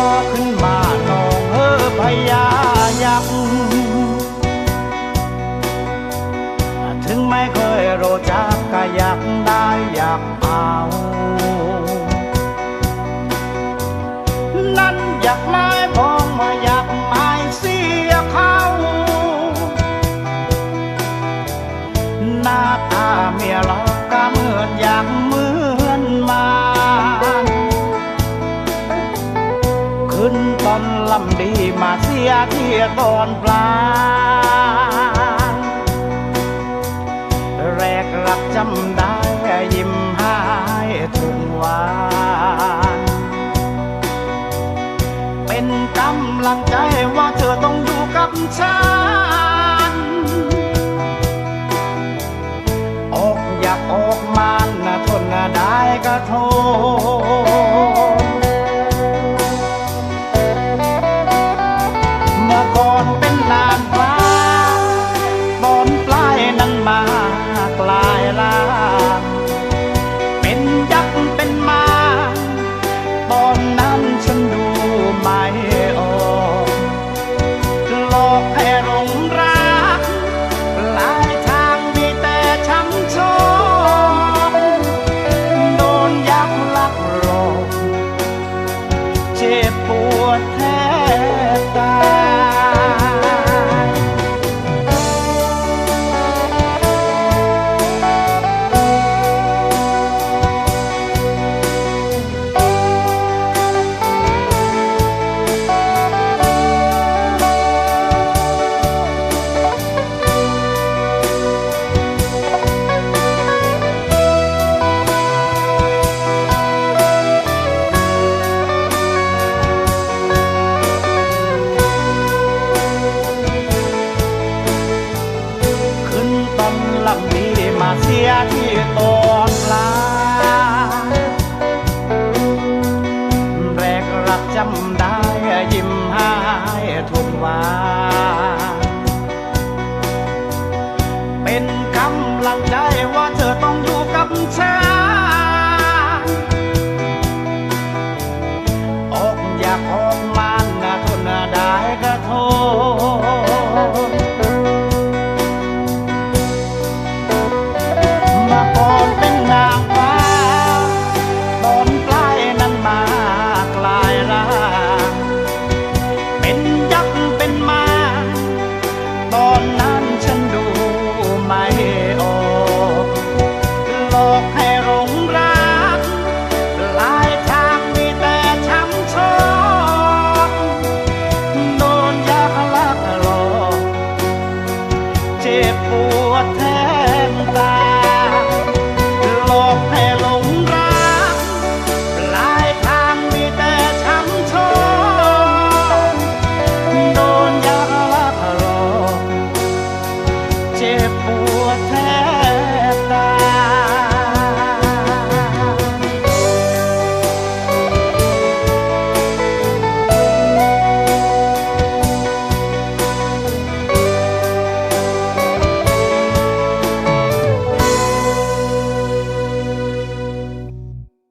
อขึ้นมาน้องเออพยายักถึงไม่เคยโรจักก็อยากได้อยากเอานั้นอยากไม้พองมาอยากไม้เสียเขาหน้าตาเมียเราก็เหมือนอยาก ขึ้นตอนลำดีมาเสียเที่ตอนปลายแรกรักจำได้ยิ้มหายทุกวันเป็นกำลังใจว่าเธอต้องอยู่กับฉัน ออกอยากออกมานะทนนะได้ก็โทษ เสียที่ตอนลาแรกรักจำได้ยิ้มให้ทุกวันเป็นคำหลังใจว่าเธอต้องอยู่กับฉันออกอยากออกมา ยักษ์เป็นมา ตอนนั้นฉันดูไม่ออกหลอกใ